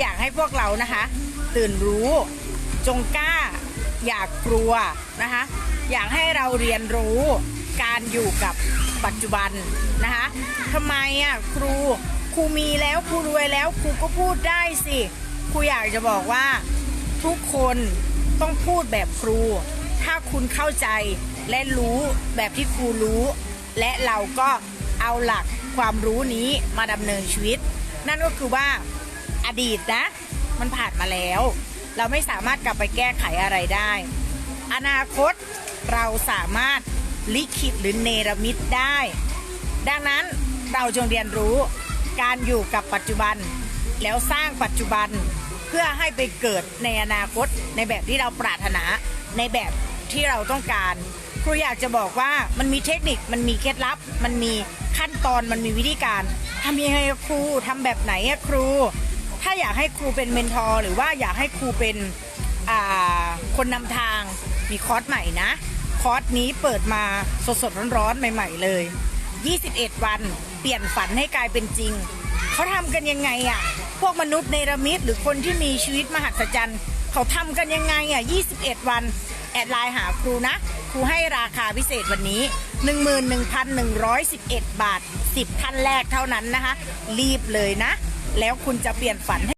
อยากให้พวกเรานะคะ ตื่นรู้ จงกล้า อย่ากกลัวนะคะ อยากให้เราเรียนรู้การอยู่กับปัจจุบันนะคะทำไมอะครูครูมีแล้วครูรวยแล้วครูก็พูดได้สิครูอยากจะบอกว่าทุกคนต้องพูดแบบครู ถ้าคุณเข้าใจและรู้แบบที่ครูรู้ และเราก็เอาหลักความรู้นี้มาดำเนินชีวิต นั่นก็คือว่า อดีตนะ มันผ่านมาแล้ว เราไม่สามารถกลับไปแก้ไขอะไรได้ อนาคตเราสามารถลิขิตหรือเนรมิตได้ ดังนั้นเราจงเรียนรู้การอยู่กับปัจจุบัน แล้วสร้างปัจจุบันเพื่อให้ไปเกิดในอนาคตในแบบที่เราปรารถนาในแบบที่เราต้องการ ครูอยากจะบอกว่ามันมีเทคนิคมันมีเคล็ดลับ มันมีขั้นตอนมันมีวิธีการทำยังไงครูทำแบบไหนครู ถ้าอยากให้ครูเป็นเมนทอร์หรือว่าอยากให้ครูเป็นคนนำทางมีคอร์สใหม่นะ คอร์สนี้เปิดมาสดๆร้อนๆ ใหม่ ๆ เลย 21 วันเปลี่ยนฝันให้กลายเป็นจริง เขาทำกันยังไงอะ่ะพวกมนุษย์เนรมิตหรือคนที่มีชีวิตมหัศจรรย์ เขาทำกันยังไงอะ่ะ21 วัน แอดไลน์หาครูนะ ครูให้ราคาพิเศษวันนี้ 11,111 บาท 10ท่านแรกเท่านั้นนะคะ รีบเลยนะ แล้วคุณจะเปลี่ยนฝันให้